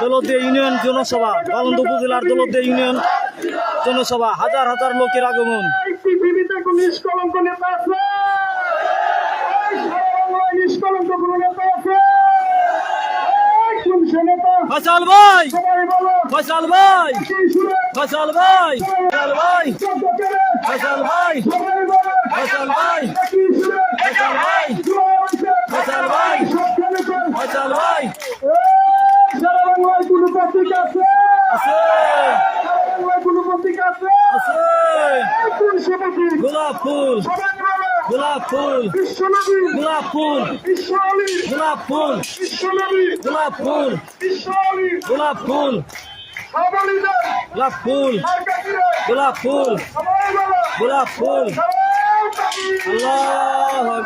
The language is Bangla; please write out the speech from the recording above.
দৌলতদিয়া ইউনিয়ন জনসভা বালন্দ উপজেলার দৌলতদিয়া ইউনিয়ন জনসভা, হাজার হাজার লোকের আগমন। এই পৃথিবীতে কোন নিষ্কলঙ্ক নেতা আছে এই সারা বাংলায় নিষ্কলঙ্ক কোন নেতা গোলাপ ফুল। গোলাপ ফুল। গোলাপ ফুল। গোলাপ ফুল। গোলাপ ফুল। গোলাপ ফুল। গোলাপ ফুল। গোলাপ ফুল। গোলাপ ফুল। আল্লাহ